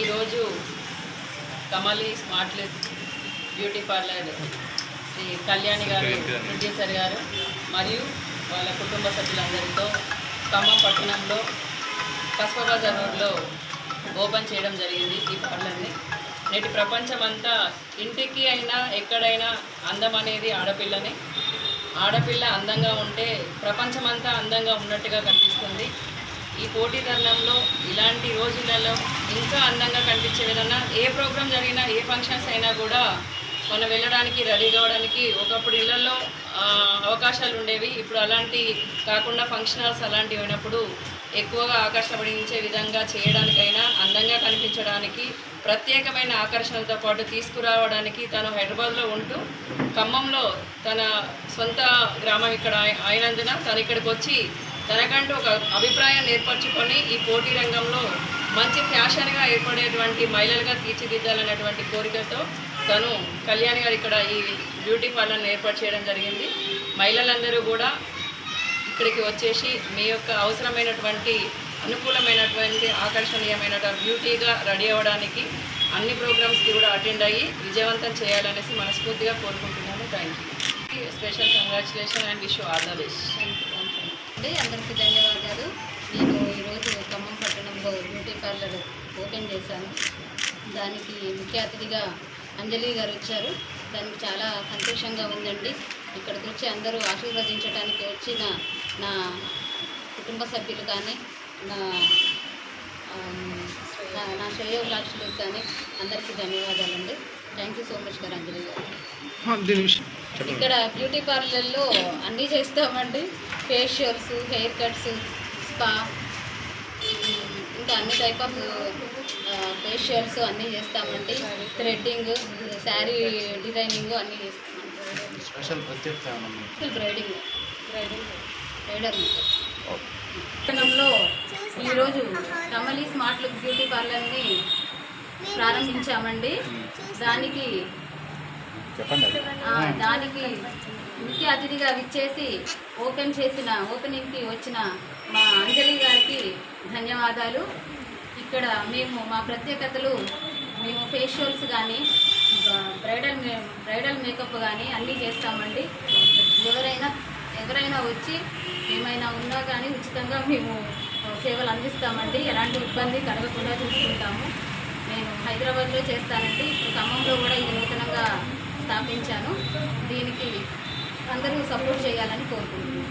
ఈరోజు Kamali smart looks beauty parlour Shri Kalyani గారు producer గారు మరియు వాళ్ళ కుటుంబ సభ్యులందరితో ఖమ్మం పట్టణంలో కస్బా బజార్ రోడ్లో ఓపెన్ చేయడం జరిగింది ఈ పార్లర్ని. నేటి ప్రపంచం అంతా ఇంటికి అయినా ఎక్కడైనా అందం అనేది ఆడపిల్లని. ఆడపిల్ల అందంగా ఉంటే ప్రపంచమంతా అందంగా ఉన్నట్టుగా కనిపిస్తుంది. ఈ పోటీ తరుణంలో ఇలాంటి రోజులలో ఇంకా అందంగా కనిపించే విధంగా ఏ ప్రోగ్రాం జరిగినా ఏ ఫంక్షన్స్ అయినా కూడా మనం వెళ్ళడానికి రెడీ కావడానికి ఒకప్పుడు ఇళ్ళలో అవకాశాలు ఉండేవి. ఇప్పుడు అలాంటి కాకుండా ఫంక్షన్ హాల్స్ అలాంటివి అయినప్పుడు ఎక్కువగా ఆకర్షపడించే విధంగా చేయడానికైనా అందంగా కనిపించడానికి ప్రత్యేకమైన ఆకర్షణలతో పాటు తీసుకురావడానికి తను హైదరాబాద్లో ఉంటూ ఖమ్మంలో తన సొంత గ్రామం ఇక్కడ అయినందున తను ఇక్కడికి వచ్చి తనకంటూ ఒక అభిప్రాయాన్ని ఏర్పరచుకొని ఈ పోటీ రంగంలో మంచి ఫ్యాషన్గా ఏర్పడేటువంటి మహిళలుగా తీర్చిదిద్దాలనేటువంటి కోరికతో తను కళ్యాణ్ గారు ఇక్కడ ఈ బ్యూటీ పార్లర్ని ఏర్పాటు చేయడం జరిగింది. మహిళలందరూ కూడా ఇక్కడికి వచ్చేసి మీ యొక్క అవసరమైనటువంటి అనుకూలమైనటువంటి ఆకర్షణీయమైన బ్యూటీగా రెడీ అవ్వడానికి అన్ని ప్రోగ్రామ్స్కి కూడా అటెండ్ అయ్యి విజయవంతం చేయాలనేసి మనస్ఫూర్తిగా కోరుకుంటున్నాను thank you special congratulation and wish all the best అండి అందరికీ ధన్యవాదాలు. నేను ఈరోజు ఖమ్మం పట్టణంలో బ్యూటీ పార్లర్ ఓపెన్ చేశాను. దానికి ముఖ్య అతిథిగా అంజలి గారు వచ్చారు. దానికి చాలా సంతోషంగా ఉందండి. ఇక్కడికి వచ్చి అందరూ ఆశీర్వదించడానికి వచ్చిన నా కుటుంబ సభ్యులు కానీ నా నా- శ్రేయోభిలాషులకు కానీ అందరికీ ధన్యవాదాలండి. థ్యాంక్ యూ సో మచ్ గారు. అంజలి గారు ఇక్కడ బ్యూటీ పార్లర్లో అన్నీ చేస్తామండి. ఫేషియల్స్ హెయిర్ కట్స్ స్పా ఇంకా అన్ని టైప్ ఆఫ్ ఫేషియల్స్ అన్నీ చేస్తామండి. థ్రెడ్డింగ్ శారీ డిజైనింగ్ అన్నీ చేస్తామండి. స్పెషల్? ఫుల్ బ్రైడింగ్ బ్రైడర్ పట్టణంలో ఈరోజు కమలి స్మార్ట్ లుక్ బ్యూటీ పార్లర్ని ప్రారంభించామండి. దానికి దానికి ముఖ్య అతిథిగా విచ్చేసి ఓపెన్ చేసిన ఓపెనింగ్కి వచ్చిన మా అంజలి గారికి ధన్యవాదాలు. ఇక్కడ మేము మా ప్రత్యేకతలు మేము ఫేషియల్స్ కానీ బ్రైడల్ మే బ్రైడల్ మేకప్ కానీ అన్నీ చేస్తామండి. ఎవరైనా ఎవరైనా వచ్చి ఏమైనా ఉన్నా కానీ ఉచితంగా మేము సేవలు అందిస్తామండి. ఎలాంటి ఇబ్బంది కలగకుండా చూసుకుంటాము. నేను హైదరాబాద్లో చేస్తానండి. ఇప్పుడు ఖమ్మంలో కూడా ఇది నూతనంగా స్థాపించాను. దీనికి అందరూ సపోర్ట్ చేయాలని కోరుకుంటున్నాను.